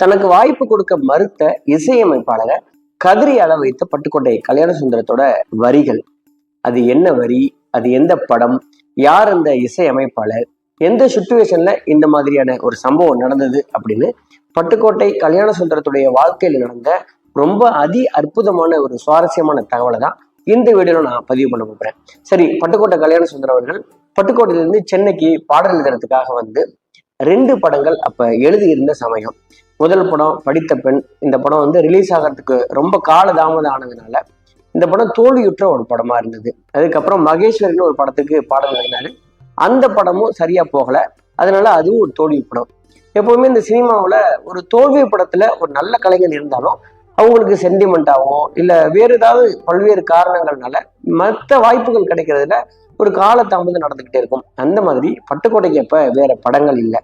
தனக்கு வாய்ப்பு கொடுக்க மறுத்த இசையமைப்பாளரை கதிரி அள வைத்த பட்டுக்கோட்டை கல்யாண சுந்தரத்தோட வரிகள். அது என்ன வரி? அது எந்த படம்? யார் அந்த இசையமைப்பாளர்? எந்த சுச்சுவேஷன்ல இந்த மாதிரியான ஒரு சம்பவம் நடந்தது அப்படின்னு பட்டுக்கோட்டை கல்யாண சுந்தரத்துடைய வாழ்க்கையில் நடந்த ரொம்ப அதி அற்புதமான ஒரு சுவாரஸ்யமான தகவலை தான் இந்த வீடியோல நான் பதிவு பண்ண போறேன். சரி பட்டுக்கோட்டை கல்யாண சுந்தரம் அவர்கள் பட்டுக்கோட்டையிலிருந்து சென்னைக்கு பாடல் எழுதுறதுக்காக வந்து ரெண்டு படங்கள் அப்ப எழுதியிருந்த சமயம். முதல் படம் படித்த பெண் இந்த படம் வந்து ரிலீஸ் ஆகிறதுக்கு ரொம்ப கால தாமதம் ஆனதுனால இந்த படம் தோல்வியுற்ற ஒரு படமா இருந்தது. அதுக்கப்புறம் மகேஸ்வரின்னு ஒரு படத்துக்கு பாடல் எழுதினாரு. அந்த படமும் சரியா போகல. அதனால அதுவும் ஒரு தோல்வி படம். எப்பவுமே இந்த சினிமாவில் ஒரு தோல்வி படத்துல ஒரு நல்ல கலைஞர் இருந்தாலும் அவங்களுக்கு சென்டிமெண்ட்டாகவோ இல்லை வேறு ஏதாவது பல்வேறு காரணங்கள்னால மற்ற வாய்ப்புகள் கிடைக்கிறதுல ஒரு கால தாமதம் நடந்துக்கிட்டே இருக்கும். அந்த மாதிரி பட்டுக்கோட்டைக்கு அப்போ வேற படங்கள் இல்லை.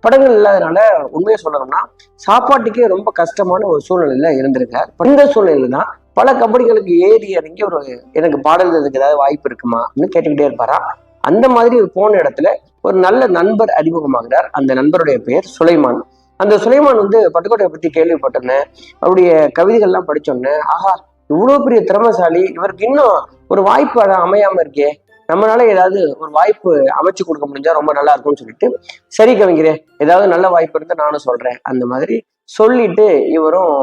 படங்கள் இல்லாதனால உண்மையை சொல்லணும்னா சாப்பாட்டுக்கே ரொம்ப கஷ்டமான ஒரு சூழ்நிலையில இருந்திருக்கார். இந்த சூழ்நிலையில தான் பல கபடிகளுக்கு ஏறி இறங்கி ஒரு எனக்கு பாடல் ஏதாவது வாய்ப்பு இருக்குமா அப்படின்னு கேட்டுக்கிட்டே இருப்பாரா? அந்த மாதிரி போன இடத்துல ஒரு நல்ல நண்பர் அறிமுகமாகிறார். அந்த நண்பருடைய பெயர் சுலைமான். அந்த சுலைமான் வந்து பட்டுக்கோட்டையை பத்தி கேள்விப்பட்டேன் அவருடைய கவிதைகள்லாம் படிச்சோன்னே ஆஹா இவ்வளவு பெரிய திறமைசாலி இவருக்கு இன்னும் ஒரு வாய்ப்பு அட- அமையாம இருக்கே. நம்மளால ஏதாவது ஒரு வாய்ப்பு அமைச்சு கொடுக்க முடிஞ்சா ரொம்ப நல்லா இருக்கும்னு சொல்லிட்டு சரி கவிஞரே ஏதாவது நல்ல வாய்ப்பு இருந்தா நானும் சொல்றேன் அந்த மாதிரி சொல்லிட்டு இவரும்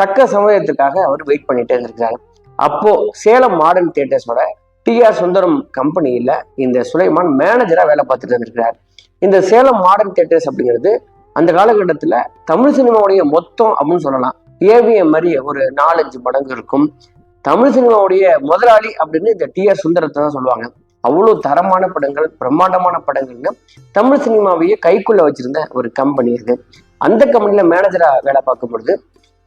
தக்க சமயத்துக்காக அவர் வெயிட் பண்ணிட்டே இருந்திருக்காரு அப்போ சேலம் மாடர்ன் தியேட்டர்ஸோட டி ஆர் சுந்தரம் கம்பெனியில இந்த சுலைமான் மேனேஜரா வேலை பார்த்துட்டு இருந்திருக்கிறார். இந்த சேலம் மாடர்ன் தியேட்டர்ஸ் அப்படிங்கிறது அந்த காலகட்டத்துல தமிழ் சினிமாவுடைய மொத்தம் அப்படின்னு சொல்லலாம். ஏவிஎம் மாதிரி ஒரு நாலஞ்சு மடங்கு இருக்கும். தமிழ் சினிமாவுடைய முதலாளி அப்படின்னு இந்த டி ஆர் சுந்தரத்தை தான் சொல்லுவாங்க. அவ்வளவு தரமான படங்கள் பிரம்மாண்டமான படங்கள்னு தமிழ் சினிமாவையே கைக்குள்ள வச்சிருந்த ஒரு கம்பெனி இது. அந்த கம்பெனில மேனேஜரா வேலை பார்க்கும் பொழுது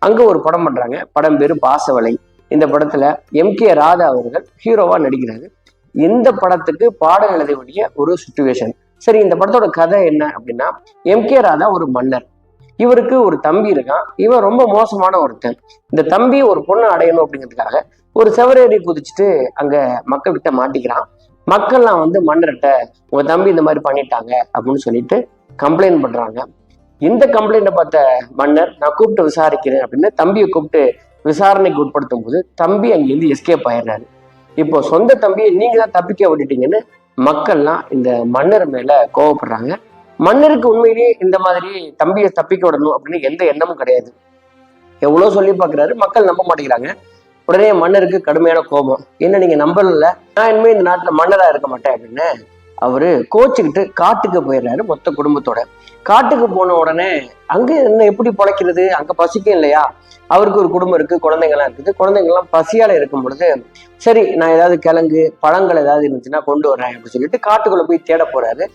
அங்க ஒரு படம் பண்றாங்க. படம் பேரு பாசவலை. இந்த படத்துல எம் கே ராதா அவர்கள் ஹீரோவாக நடிக்கிறாரு. இந்த படத்துக்கு பாடல் எழுத வேண்டிய ஒரு சுச்சுவேஷன் சரி இந்த படத்தோட கதை என்ன அப்படின்னா எம் கே ராதா ஒரு மன்னர். இவருக்கு ஒரு தம்பி இருக்கான். இவன் ரொம்ப மோசமான ஒருத்தன். இந்த தம்பி ஒரு பொண்ணை அடையணும் அப்படிங்கிறதுக்காக ஒரு செவரேறி குதிச்சுட்டு அங்க மக்கள்கிட்ட மாட்டிக்கிறான். மக்கள்லாம் வந்து மன்னர்கிட்ட உங்க தம்பி இந்த மாதிரி பண்ணிட்டாங்க அப்படின்னு சொல்லிட்டு கம்ப்ளைண்ட் பண்றாங்க. இந்த கம்ப்ளைண்ட்டை பார்த்த மன்னர் நான் கூப்பிட்டு விசாரிக்கிறேன் அப்படின்னு தம்பியை கூப்பிட்டு விசாரணைக்கு உட்படுத்தும் போது தம்பி அங்கிருந்து எஸ்கேப் ஆயிடுறாரு. இப்போ சொந்த தம்பியை நீங்க தான் தப்பிக்க விட்டுட்டீங்கன்னு மக்கள்லாம் இந்த மன்னர் மேல கோவப்படுறாங்க. மன்னருக்கு உண்மையிலேயே இந்த மாதிரி தம்பியை தப்பிக்க விடணும் அப்படின்னு எந்த எண்ணமும் கிடையாது. எவ்வளவு சொல்லி பார்க்கறாரு மக்கள் நம்ப மாட்டேங்கிறாங்க. உடனே மன்னருக்கு கடுமையான கோபம். என்ன நீங்க நம்பல நான் இனிமே இந்த நாட்டுல மன்னரா இருக்க மாட்டேன் அப்படின்னு அவரு கோச்சுக்கிட்டு காட்டுக்கு போயிடுறாரு மொத்த குடும்பத்தோட. காட்டுக்கு போன உடனே அங்க என்ன எப்படி பழைக்கிறது? அங்க பசிக்கும் இல்லையா? அவருக்கு ஒரு குடும்பம் இருக்கு குழந்தைங்கலாம் இருக்குது. குழந்தைங்கள்லாம் பசியால இருக்கும் பொழுது சரி நான் ஏதாவது கிழங்கு பழங்கள் ஏதாவது இருந்துச்சுன்னா கொண்டு வரேன் அப்படின்னு சொல்லிட்டு காட்டுக்குள்ள போய் தேட போறாரு.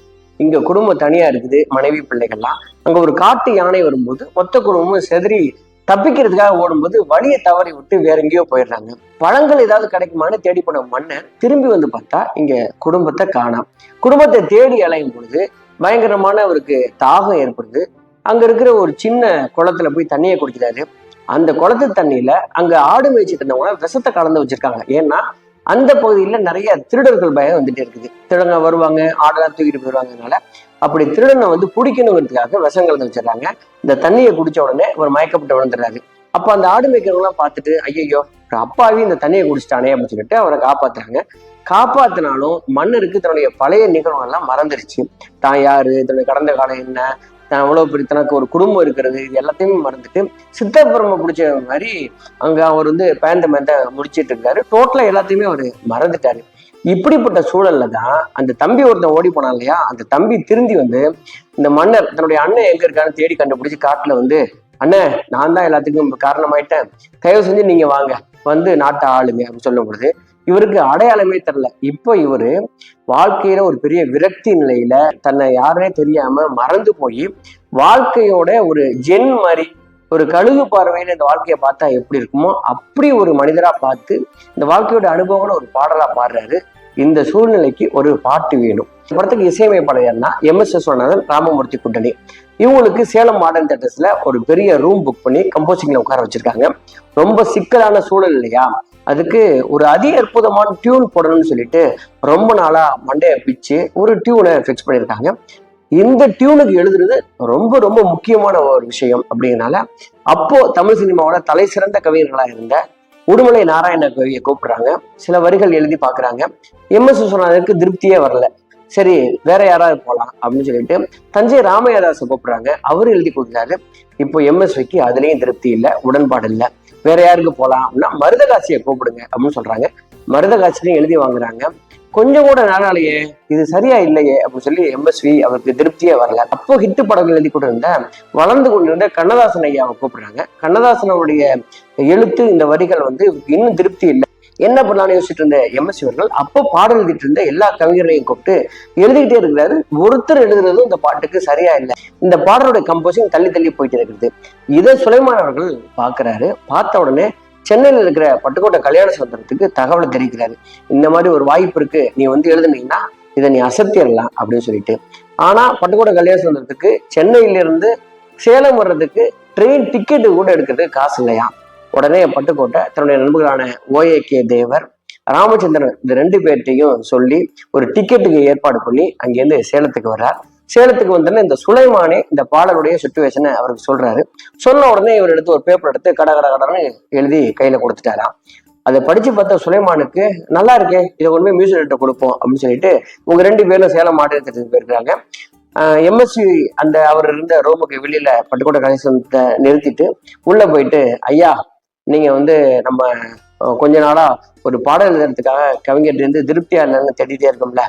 இங்க குடும்பம் தனியா இருக்குது மனைவி பிள்ளைகள்லாம். அங்க ஒரு காட்டு யானை வரும்போது மொத்த குடும்பமும் செதறி தப்பிக்கிறதுக்காக ஓடும்போது வழியை தவறி விட்டு வேற எங்கேயோ போயிடுறாங்க. பழங்கள் ஏதாவது கிடைக்குமான்னு தேடி போன மன்னன் திரும்பி வந்து பார்த்தா இங்க குடும்பத்தை காணாம். குடும்பத்தை தேடி அலையும் பொழுது பயங்கரமான அவருக்கு தாகம் ஏற்படுது. அங்க இருக்கிற ஒரு சின்ன குளத்துல போய் தண்ணியை குடிக்கிறாரு. அந்த குளத்து தண்ணியில அங்க ஆடு மேய்ச்சிட்டு இருந்தவங்க விஷத்தை கலந்து வச்சிருக்காங்க. ஏன்னா அந்த பகுதியில நிறைய திருடர்கள் பயம் வந்துட்டே இருக்குது. திருடங்க வருவாங்க ஆடெல்லாம் தூக்கிட்டு போயிடுவாங்கனால அப்படி திருடனை வந்து பிடிக்கணுங்கிறதுக்காக விஷம் கலந்து வச்சிடறாங்க. இந்த தண்ணியை குடிச்ச உடனே ஒரு மயக்கப்பட்டு விழுந்துடுறாரு. அப்ப அந்த ஆடு மேய்க்கிறவங்களாம் பார்த்துட்டு ஐயோ அப்பாவி இந்த தண்ணியை குடிச்சிட்டானே அப்படின்னு சொல்லிட்டு அவரை காப்பாத்துறாங்க. காப்பாத்தினாலும் மன்னருக்கு தன்னுடைய பழைய நிகழ்வுகள்லாம் மறந்துருச்சு. தான் யாரு தன்னுடைய கடந்த காலம் என்ன தான் அவ்வளவு பெரிய தனக்கு ஒரு குடும்பம் இருக்கிறது. இது எல்லாத்தையுமே மறந்துட்டு சித்தப்புறமை பிடிச்ச மாதிரி அங்க அவர் வந்து பேந்த மேந்த முடிச்சிட்டு இருக்காரு. டோட்டலா எல்லாத்தையுமே அவர் மறந்துட்டாரு. இப்படிப்பட்ட சூழல்ல தான் அந்த தம்பி ஒருத்தன் ஓடி போனான் இல்லையா? அந்த தம்பி திருந்தி வந்து இந்த மன்னர் தன்னுடைய அண்ணன் எங்க இருக்கான்னு தேடி கண்டுபிடிச்சு காட்டுல வந்து அண்ணன் நான் தான் எல்லாத்துக்கும் காரணமாயிட்டேன். தயவு செஞ்சு நீங்க வாங்க. வந்து நாட்டை ஆளுங்க அப்படின்னு சொல்லும் பொழுது இவருக்கு அடையாளமே தெரில இப்போ இவரு வாழ்க்கையில ஒரு பெரிய விரக்தி நிலையில தன்னை யாருனே தெரியாம மறந்து போய் வாழ்க்கையோட ஒரு ஜென் மாதிரி ஒரு கழுகு பார்வையில இந்த வாழ்க்கையை பார்த்தா எப்படி இருக்குமோ அப்படி ஒரு மனிதரா பார்த்து இந்த வாழ்க்கையோட அனுபவங்களை ஒரு பாடலா பாடுறாரு. இந்த சூழ்நிலைக்கு ஒரு பாட்டு வேணும். இந்த படத்துக்கு இசையமைப்பாளர் யாருன்னா எம் எஸ் விஸ்வநாதன் ராமமூர்த்தி கூட்டணி இவங்களுக்கு சேலம் மாடர்ன் தேட்டர்ஸ்ல ஒரு பெரிய ரூம் புக் பண்ணி கம்போசிங்ல உட்கார வச்சிருக்காங்க. ரொம்ப சிக்கலான சூழல் இல்லையா? அதுக்கு ஒரு அதி அற்புதமான டியூன் போடணும்னு சொல்லிட்டு ரொம்ப நாளாக மண்டையை பிச்சு ஒரு டியூனை ஃபிக்ஸ் பண்ணியிருக்காங்க. இந்த டியூனுக்கு எழுதுறது ரொம்ப ரொம்ப முக்கியமான ஒரு விஷயம் அப்படிங்கிறனால அப்போ தமிழ் சினிமாவோட தலை சிறந்த கவிஞர்களாக இருந்த உடுமலை நாராயண கவியை கூப்பிடுறாங்க. சில வரிகள் எழுதி பார்க்குறாங்க. எம் எஸ் திருப்தியே வரல. சரி வேற யாராவது போகலாம் அப்படின்னு சொல்லிட்டு தஞ்சை ராமையாதாசை கூப்பிடுறாங்க. அவரு எழுதி கொடுக்குறாரு. இப்போ எம்எஸ்விக்கு அதுலேயும் திருப்தி இல்லை உடன்பாடு இல்லை. வேற யாருக்கு போலாம்? அப்படின்னா மருதகாசியை கூப்பிடுங்க அப்படின்னு சொல்றாங்க. மருதகாட்சிலையும் எழுதி வாங்குறாங்க. கொஞ்சம் கூட நாளாலேயே இது சரியா இல்லையே அப்படின்னு சொல்லி எம்எஸ்வி அவருக்கு திருப்தியே வரல. அப்போ ஹிட் படங்கள் எழுதி கொண்டிருந்த வளர்ந்து கொண்டிருந்த கண்ணதாசன் ஐயாவை கூப்பிடுறாங்க. கண்ணதாசனுடைய எழுத்து இந்த வரிகள் வந்து இன்னும் திருப்தி இல்லை. என்ன பண்ணலாம்னு யோசிச்சுட்டு இருந்த எம்எஸ்சி அவர்கள் அப்போ பாடல் எழுதிட்டு இருந்த எல்லா கவிஞர்களையும் கூப்பிட்டு எழுதிக்கிட்டே இருக்கிறாரு. ஒருத்தர் எழுதுறதும் இந்த பாட்டுக்கு சரியா இல்லை. இந்த பாடலோட கம்போசிங் தள்ளி தள்ளி போயிட்டு இருக்கிறது இதை சுலைமான் அவர்கள் பார்க்கறாரு. பார்த்த உடனே சென்னையில் இருக்கிற பட்டுக்கோட்டை கல்யாண சுதந்திரத்துக்கு தகவலை தெரிவிக்கிறாரு. இந்த மாதிரி ஒரு வாய்ப்பு இருக்கு. நீ வந்து எழுதுனீங்கன்னா இதை நீ அசத்திடலாம் அப்படின்னு சொல்லிட்டு. ஆனா பட்டுக்கோட்டை கல்யாண சுதந்திரத்துக்கு சென்னையில இருந்து சேலம் வர்றதுக்கு ட்ரெயின் டிக்கெட்டு கூட எடுக்கிறதுக்கு காசு இல்லையா? உடனே பட்டுக்கோட்டை தன்னுடைய நண்பர்களான O A K Thevar Ramachandran இந்த ரெண்டு பேர்ட்டையும் சொல்லி ஒரு டிக்கெட்டுக்கு ஏற்பாடு பண்ணி அங்கேருந்து சேலத்துக்கு வர்றார். சேலத்துக்கு வந்தோடனே இந்த சுலைமானே இந்த பாடலுடைய சுச்சுவேஷனை அவருக்கு சொல்றாரு. சொன்ன உடனே இவர் எடுத்து ஒரு பேப்பர் எடுத்து கட கட கடன்னு எழுதி கையில கொடுத்துட்டாராம். அதை படிச்சு பார்த்த சுலைமானுக்கு நல்லா இருக்கே இதை கொண்டு போய் மியூசிக் கொடுப்போம் அப்படின்னு சொல்லிட்டு உங்க ரெண்டு பேரும் சேலம் மாநிலத்திற்கு போயிருக்காங்க. எம்எஸ்சி அந்த அவர் இருந்த ரோமுக்கு வெளியில பட்டுக்கோட்டை கணேசத்தை நிறுத்திட்டு உள்ள போயிட்டு ஐயா நீங்க வந்து நம்ம கொஞ்ச நாளா ஒரு பாடல் எழுதுறதுக்காக கவிஞர் இருந்து திருப்தியா இல்லைன்னு தேடிட்டே இருக்கோம்ல.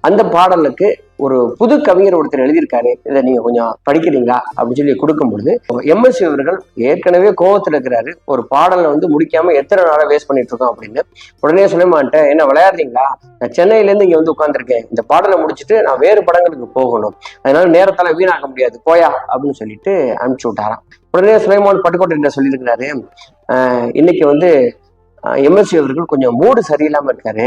அந்த பாடலுக்கு ஒரு புது கவிஞர் ஒருத்தர் எழுதியிருக்காரு. இதை நீங்க கொஞ்சம் படிக்கிறீங்களா? அப்படின்னு சொல்லி கொடுக்கும் பொழுது எம்எஸ்சி அவர்கள் ஏற்கனவே கோவத்துல இருக்கிறாரு. ஒரு பாடலை வந்து முடிக்காம எத்தனை நாளா வேஸ்ட் பண்ணிட்டு இருக்கோம் அப்படின்னு. உடனே சுலைமான்ட்ட என்ன விளையாடுறீங்களா? நான் சென்னையில இருந்து இங்க வந்து உட்காந்துருக்கேன் இந்த பாடலை முடிச்சுட்டு நான் வேறு படங்களுக்கு போகணும். அதனால நேரத்தால வீணாக்க முடியாது. போயா? அப்படின்னு சொல்லிட்டு அனுப்பிச்சு விட்டாராம். உடனே சுலைமான் பட்டுக்கோட்டை சொல்லியிருக்கிறாரு இன்னைக்கு வந்து எம்எஸ்சி அவர்கள் கொஞ்சம் மூடு சரியில்லாம இருக்காரு.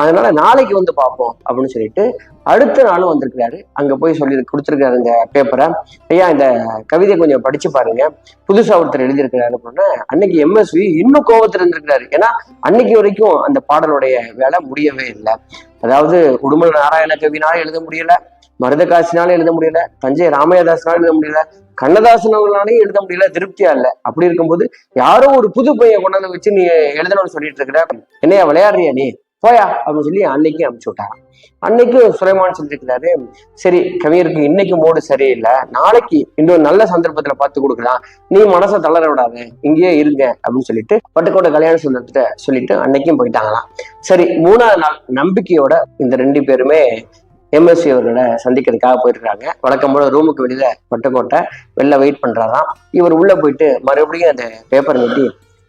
அதனால நாளைக்கு வந்து பார்ப்போம் அப்படின்னு சொல்லிட்டு அடுத்த நாளும் வந்திருக்கிறாரு. அங்க போய் சொல்லி கொடுத்துருக்காரு இந்த பேப்பரை ஐயா இந்த கவிதை கொஞ்சம் படிச்சு பாருங்க. புதுசா ஒருத்தர் எழுதியிருக்கிறாரு அப்படின்னா அன்னைக்கு எம்எஸ்வி இன்னும் கோபத்துல இருந்திருக்கிறாரு. ஏன்னா அன்னைக்கு வரைக்கும் அந்த பாடலுடைய வேலை முடியவே இல்லை. அதாவது உடுமல் நாராயண கவினால எழுத முடியல மருதகாசினால எழுத முடியல தஞ்சை ராமயதாசனால எழுத முடியல கண்ணதாசன் அவர்களாலையும் எழுத முடியல திருப்தியா இல்ல. அப்படி இருக்கும்போது யாரோ ஒரு புது பையன் கொண்டாந்து வச்சு நீ எழுதணும்னு சொல்லிட்டு இருக்கிற என்னையா விளையாடுறியா நீ? போயா அப்படின்னு சொல்லி அன்னைக்கு அனுப்பிச்சு விட்டாராம். அன்னைக்கு சுலைமான் சொல்லியிருக்கிறாரு சரி கவிஞருக்கு இன்னைக்கு மூடு சரியில்லை நாளைக்கு இன்னொரு நல்ல சந்தர்ப்பத்துல பார்த்து கொடுக்கலாம். நீ மனசை தளர விடாது இங்கேயே இருங்க அப்படின்னு சொல்லிட்டு பட்டுக்கோட்டை கல்யாண சுந்தரத்திட்ட சொல்லிட்டு அன்னைக்கும் போயிட்டாங்களாம். சரி மூணாவது நாள் நம்பிக்கையோட இந்த ரெண்டு பேருமே எம்எஸ்சி அவர்களோட சந்திக்கிறதுக்காக போயிருக்காங்க வழக்கம் போல ரூமுக்கு வெளியில பட்டுக்கோட்டை வெளில வெயிட் பண்றாராம். இவர் உள்ள போயிட்டு மறுபடியும் அந்த பேப்பர் நீட்டி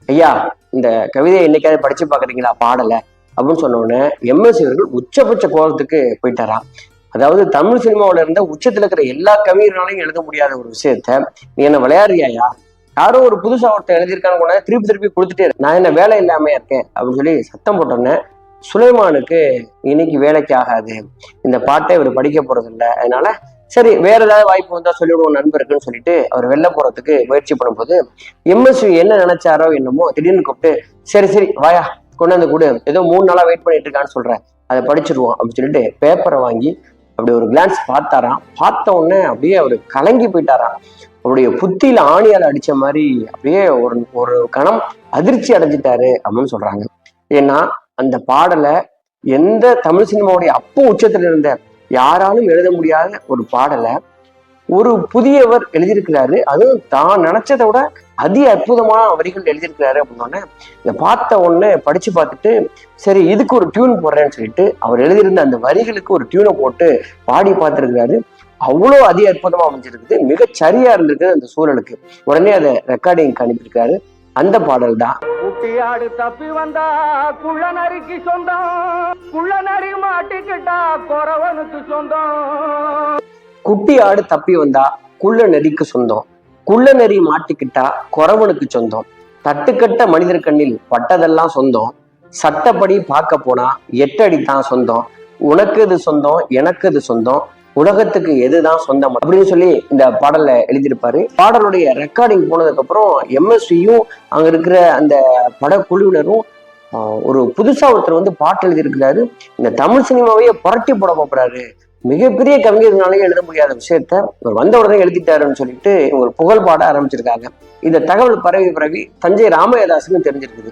ஐயா இந்த கவிதையை என்னைக்காவது படிச்சு பாக்குறீங்களா பாடலை? அப்படின்னு சொன்ன உடனே எம்எஸ்சி அவர்கள் உச்சபட்ச கோலத்துக்கு போயிட்டாராம். அதாவது தமிழ் சினிமாவில இருந்த உச்சத்துல இருக்கிற எல்லா கவிஞர்களாலையும் எழுத முடியாத ஒரு விஷயத்த நீ என்ன விளையாடுறியாயா யாரோ ஒரு புதுசா ஒருத்தர் எழுதியிருக்கான்னு கூட திருப்பி திருப்பி கொடுத்துட்டே நான் என்ன வேலை இல்லாம இருக்கேன்? அப்படின்னு சொல்லி சத்தம் போட்டோன்னே சுலைமானுக்கு இன்னைக்கு வேலைக்கு ஆகாது. இந்த பாட்டை இவர் படிக்க போறது இல்லை அதனால சரி வேற ஏதாவது வாய்ப்பு வந்தா சொல்லிவிடுவோம் நண்பருக்குன்னு சொல்லிட்டு அவர் வெளில போறதுக்கு முயற்சி பண்ணும்போது எம்எஸ்வி என்ன நினைச்சாரோ என்னமோ திடீர்னு கூப்பிட்டு சரி சரி வாயா கொண்டு வந்து கொடு. ஏதோ மூணு நாளா வெயிட் பண்ணிட்டு இருக்கான்னு சொல்றேன். அதை படிச்சிருவோம் அப்படின்னு சொல்லிட்டு பேப்பரை வாங்கி அப்படி ஒரு கிளான்ஸ் பார்த்தாராம். பார்த்த உடனே அப்படியே அவர் கலங்கி போயிட்டாராம். அவருடைய புத்தியில ஆணியால் அடிச்ச மாதிரி அப்படியே ஒரு ஒரு கணம் அதிர்ச்சி அடைஞ்சிட்டாரு அப்படின்னு சொல்றாங்க. ஏன்னா அந்த பாடலை எந்த தமிழ் சினிமாவுடைய அப்போ உச்சத்தில் இருந்த யாராலும் எழுத முடியாத ஒரு பாடலை ஒரு புதியவர் எழுதியிருக்கிறாரு. அதுவும் தான் நினைச்சதை விட அதி அற்புதமான வரிகள் எழுதியிருக்கிறாரு அப்படின்னோடனே இதை பார்த்த உடனே படிச்சு பார்த்துட்டு சரி இதுக்கு ஒரு டியூன் போடுறேன்னு சொல்லிட்டு அவர் எழுதியிருந்த அந்த வரிகளுக்கு ஒரு டியூனை போட்டு பாடி பார்த்துருக்கிறாரு. அவ்வளோ அதி அற்புதமாக அமைஞ்சிருக்குது. மிகச் சரியா இருந்திருக்குது அந்த சூழலுக்கு. உடனே அதை ரெக்கார்டிங் அனுப்பியிருக்காரு. அந்த பாடல் தான். குட்டியாடு தப்பி வந்தா குள்ள நரிக்கு சொந்தம். குள்ள நரி மாட்டிக்கிட்டா குறவனுக்கு சொந்தம். குட்டி ஆடு தப்பி வந்தா குள்ள நெறிக்கு சொந்தம். குள்ள நெறி மாட்டிக்கிட்டா குறவனுக்கு சொந்தம். தட்டுக்கட்ட மனிதர் கண்ணில் பட்டதெல்லாம் சொந்தம். சட்டப்படி பார்க்க போனா எட்டடி தான் சொந்தம். உனக்கு இது சொந்தம்? எனக்கு இது சொந்தம்? உலகத்துக்கு எதுதான் சொந்தம் அப்படின்னு சொல்லி இந்த பாடல்ல எழுதியிருப்பாரு. பாடலுடைய ரெக்கார்டிங் போனதுக்கு அப்புறம் எம்எஸ்வியும் அங்க இருக்கிற அந்த படக்குழுவினரும் ஆஹ், ஒரு புதுசா ஒருத்தர் வந்து பாட்டு எழுதியிருக்கிறாரு. இந்த தமிழ் சினிமாவையே புரட்டி போட போறாரு. மிகப்பெரிய கவிஞர்னாலேயே எழுத முடியாத விஷயத்த இவர் வந்த உடனே எழுதிட்டாருன்னு சொல்லிட்டு ஒரு புகழ் பாட ஆரம்பிச்சிருக்காங்க. இந்த தகவல் பரவி பரவி தஞ்சை ராமயதாசுன்னு தெரிஞ்சிருக்குது.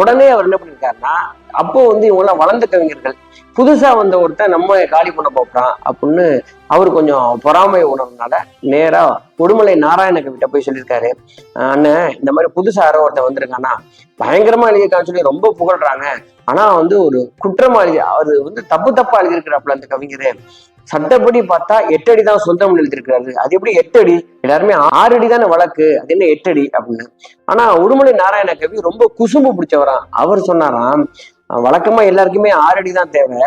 உடனே அவர் என்ன பண்ணிருக்காருன்னா அப்போ வந்து இவங்கெல்லாம் வளர்ந்த கவிஞர்கள் புதுசா வந்த ஒருத்தன் நம்ம காலி பண்ண போறான் அப்படின்னு அவர் கொஞ்சம் பொறாமை உணர்வுனால நேரா உடுமலை நாராயண கவிட்ட போய் சொல்லியிருக்காரு. அண்ணன் இந்த மாதிரி புதுசா யாரோ ஒருத்தன் வந்திருக்கானா பயங்கரமா எழுதியிருக்கான்னு சொல்லி ரொம்ப புகழ்றாங்க. ஆனா வந்து ஒரு குற்றமாளி அவர் வந்து தப்பு தப்பா எழுதியிருக்கிறாப்புல அந்த கவிஞர். சட்டப்படி பார்த்தா எட்டு அடி தான் சொந்தம் எழுதியிருக்கிறாரு. அது எப்படி எட்டு அடி எல்லாருமே ஆறு அடி தானே வழக்கு? அது என்ன எட்டு அடி அப்படின்னு. ஆனா உடுமலை நாராயண கவி ரொம்ப குசும்பு பிடிச்சவராம். அவர் சொன்னாராம் வழக்கமா எல்லாருக்குமே ஆறு அடி தான் தேவை.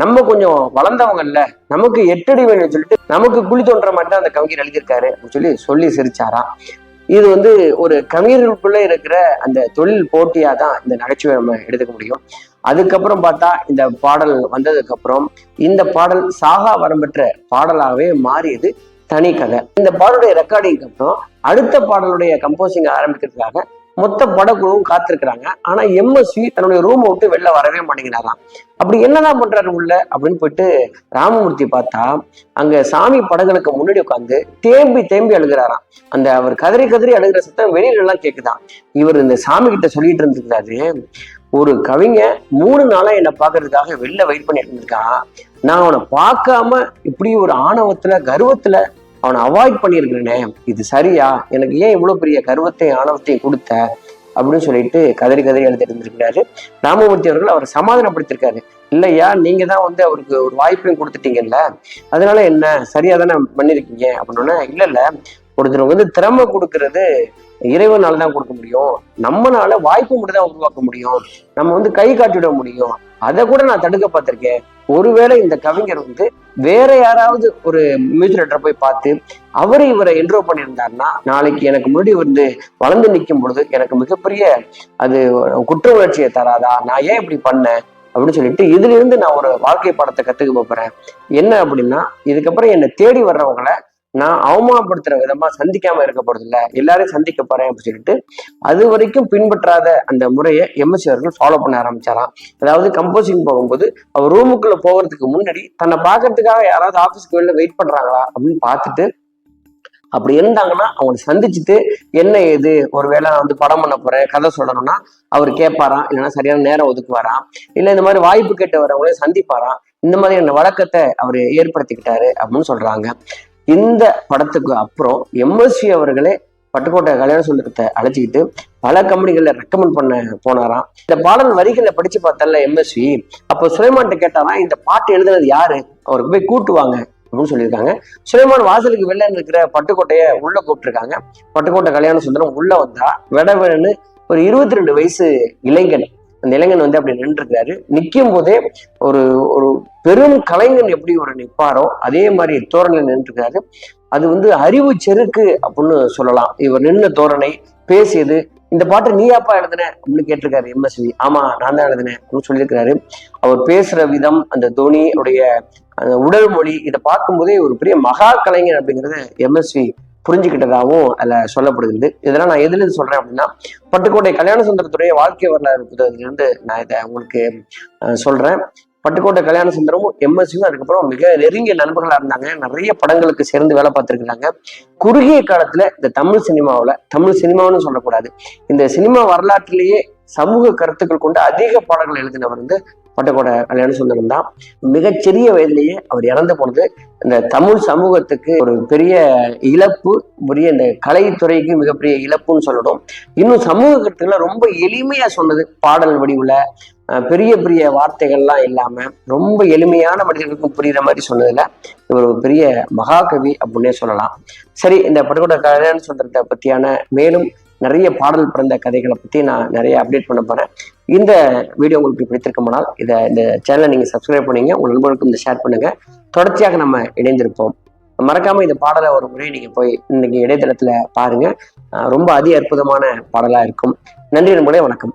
நம்ம கொஞ்சம் வளர்ந்தவங்க இல்ல. நமக்கு எட்டடி வேணும்னு சொல்லிட்டு நமக்கு குழி தோன்ற மாதிரி தான் அந்த கவிஞர் எழுதியிருக்காரு அப்படின்னு சொல்லி சொல்லி சிரிச்சாராம். இது வந்து ஒரு கவிஞர்களுக்குள்ள இருக்கிற அந்த தொழில் போட்டியா தான் இந்த நகைச்சுவை நம்ம எடுத்துக்க முடியும். அதுக்கப்புறம் பார்த்தா இந்த பாடல் வந்ததுக்கு அப்புறம் இந்த பாடல் சாகா வரம்பெற்ற பாடலாகவே மாறியது தனி கதை. இந்த பாடலுடைய ரெக்கார்டிங்க்கு அப்புறம் அடுத்த பாடலுடைய கம்போசிங் ஆரம்பிக்கிறதுக்காக மொத்த படக்குழுவும் காத்திருக்கிறாங்க. ஆனா எம்எஸ்வி தன்னுடைய ரூம் விட்டு வெளில வரவே மாட்டேங்கிறாராம். அப்படி என்னதான் பண்றாரு உள்ள? அப்படின்னு போயிட்டு ராமமூர்த்தி பார்த்தா அங்க சாமி படங்களுக்கு முன்னாடி உட்காந்து தேம்பி தேம்பி அழுகிறாராம். அந்த அவர் கதறி கதறி அழுகிற சத்தம் வெளியில எல்லாம் கேக்குதான் இவர் இந்த சாமி கிட்ட சொல்லிட்டு இருந்திருக்காரு. ஒரு கவிஞன் மூணு நாளா என்னை பாக்குறதுக்காக வெளில வெயிட் பண்ணிட்டு இருந்திருக்கான் நான் அவனை பார்க்காம இப்படி ஒரு ஆணவத்துல கர்வத்துல அவனை அவாய்ட் பண்ணியிருக்கிறேனே இது சரியா? எனக்கு ஏன் இவ்வளவு பெரிய கருவத்தையும் ஆணவத்தையும் கொடுத்த? அப்படின்னு சொல்லிட்டு கதறி கதறி எழுதிட்டு இருந்திருக்கிறாரு. ராமமூர்த்தி அவர்கள் அவரை சமாதானப்படுத்திருக்காரு இல்லையா நீங்க தான் வந்து அவருக்கு ஒரு வாய்ப்பையும் கொடுத்துட்டீங்கல்ல? அதனால என்ன சரியா தானே பண்ணிருக்கீங்க அப்படின்னா இல்ல இல்ல. ஒருத்தர் வந்து திறமை கொடுக்கறது இறைவனால தான் கொடுக்க முடியும். நம்மனால வாய்ப்பு மட்டும் தான் உருவாக்க முடியும். நம்ம வந்து கை காட்டிவிட முடியும். அதை கூட நான் தடுக்க பார்த்திருக்கேன். ஒருவேளை இந்த கவிஞர் வந்து வேற யாராவது ஒரு மியூசிக் போய் பார்த்து அவர் இவரை என்ட்ரோ பண்ணியிருந்தாருன்னா நாளைக்கு எனக்கு முன்னாடி வந்து வளர்ந்து நிற்கும் பொழுது எனக்கு மிகப்பெரிய அது குற்ற உணர்ச்சியை தராதா? நான் ஏன் இப்படி பண்ணேன்? அப்படின்னு சொல்லிட்டு இதுல இருந்து நான் ஒரு வாழ்க்கை பாடத்தை கத்துக்க போறேன் என்ன அப்படின்னா இதுக்கப்புறம் என்னை தேடி வர்றவங்களை நான் அவமானப்படுத்துற விதமா சந்திக்காம இருக்க போறது எல்லாரையும் சந்திக்க போறேன் அப்படின்னு சொல்லிட்டு அது வரைக்கும் பின்பற்றாத அந்த முறையை எம்எஸ்சி அவர்கள் ஃபாலோ பண்ண ஆரம்பிச்சாராம். அதாவது கம்போசிங் போகும்போது அவர் ரூமுக்குள்ள போகிறதுக்கு முன்னாடி தன்னை பார்க்கறதுக்காக யாராவது ஆஃபீஸ்க்கு வெளில வெயிட் பண்றாங்களா அப்படின்னு பார்த்துட்டு அப்படி இருந்தாங்கன்னா அவங்களை சந்திச்சுட்டு என்ன ஏது? ஒருவேளை நான் வந்து படம் பண்ண போறேன் கதை சொல்லணும்னா அவர் கேட்பாராம். இல்லைன்னா சரியான நேரம் ஒதுக்குவாராம். இல்லை இந்த மாதிரி வாய்ப்பு கேட்டு வரவங்களே சந்திப்பாராம். இந்த மாதிரியான வழக்கத்தை அவர் ஏற்படுத்திக்கிட்டாரு அப்படின்னு சொல்றாங்க. இந்த படத்துக்கு அப்புறம் எம்எஸ்வி அவர்களே பட்டுக்கோட்டை கல்யாண சுந்தரத்தை அழைச்சிக்கிட்டு பல கம்பெனிகள்ல ரெக்கமெண்ட் பண்ண போனாராம். இந்த பாடல் வரிகளை படிச்சு பார்த்தல எம்எஸ்வி அப்போ சுலைமான்ட்ட கேட்டாராம் இந்த பாட்டு எழுதுனது யாரு? அவருக்கு போய் கூட்டுவாங்க அப்படின்னு சொல்லியிருக்காங்க. சுலைமான் வாசலுக்கு வெளில இருக்கிற பட்டுக்கோட்டைய உள்ள கூப்பிட்டுருக்காங்க. பட்டுக்கோட்டை கல்யாண சுந்தரம் உள்ள வந்தா விடவென்னு ஒரு இருபத்தி ரெண்டு வயசு இளைஞன் அந்த இளைஞன் வந்து அப்படி நின்றுருக்காரு நிற்கும் போதே ஒரு ஒரு பெரும் கலைஞன் எப்படி ஒரு நிற்பாரோ அதே மாதிரி தோரணையில் நின்றுருக்காரு அது வந்து அறிவு செருக்கு அப்படின்னு சொல்லலாம். இவர் நின்ன தோரணை பேசியது இந்த பாட்டு நீயாப்பா எழுதுன? அப்படின்னு கேட்டிருக்காரு எம்எஸ்வி ஆமா நான் தான் எழுதினேன் அப்படின்னு சொல்லியிருக்காரு அவர் பேசுற விதம் அந்த தோனியுடைய அந்த உடல் மொழி இதை பார்க்கும்போதே ஒரு பெரிய மகா கலைஞர் அப்படிங்கிறது எம்எஸ்வி புரிஞ்சுக்கிட்டதாகவும் அதுல சொல்லப்படுகிறது. இதெல்லாம் நான் எதுல சொல்றேன் அப்படின்னா பட்டுக்கோட்டை கல்யாண சுந்தரத்துடைய வாழ்க்கை வரலாறு புத்தகத்துலேருந்து நான் இதை உங்களுக்கு சொல்றேன். பட்டுக்கோட்டை கல்யாண சுந்தரமும் எம்எஸ்சியும் அதுக்கப்புறம் மிக நெருங்கிய நண்பர்களா இருந்தாங்க. நிறைய படங்களுக்கு சேர்ந்து வேலை பார்த்துருக்காங்க குறுகிய காலத்துல இந்த தமிழ் சினிமாவுல தமிழ் சினிமான்னு சொல்லக்கூடாது. இந்த சினிமா வரலாற்றிலேயே சமூக கருத்துக்கள் கொண்டு அதிக பாடல்கள் எழுதினவர் வந்து பட்டுக்கோட கல்யாண சுந்தரம் தான். மிகச்சிறிய வயதிலேயே அவர் இறந்து போனது. இந்த தமிழ் சமூகத்துக்கு ஒரு பெரிய இழப்பு பெரிய இந்த கலைத்துறைக்கு மிகப்பெரிய இழப்புன்னு சொல்லணும். இன்னும் சமூக கருத்துக்கெல்லாம் ரொம்ப எளிமையா சொன்னது. பாடல் வடிவுல பெரிய பெரிய வார்த்தைகள்லாம் இல்லாம ரொம்ப எளிமையான மனிதர்களுக்கும் புரியுற மாதிரி சொன்னதுல இவர் ஒரு பெரிய மகாகவி அப்படின்னே சொல்லலாம். சரி இந்த பட்டுக்கோட்டை கல்யாண சுந்தரத்தை பத்தியான மேலும் நிறைய பாடல் பிறந்த கதைகளை பத்தி நான் நிறைய அப்டேட் பண்ண போறேன். இந்த வீடியோ உங்களுக்கு பிடித்திருக்குமானால் இதை இந்த சேனலை நீங்க சப்ஸ்கிரைப் பண்ணீங்க உங்க நண்பர்களுக்கும் இந்த ஷேர் பண்ணுங்க. தொடர்ச்சியாக நம்ம இணைந்திருப்போம். மறக்காம இந்த பாடலை ஒரு முறை நீங்க போய் இன்னைக்கு இடைத்தளத்துல பாருங்க. ரொம்ப அதி அற்புதமான பாடலா இருக்கும். நன்றி நண்பர்களே வணக்கம்.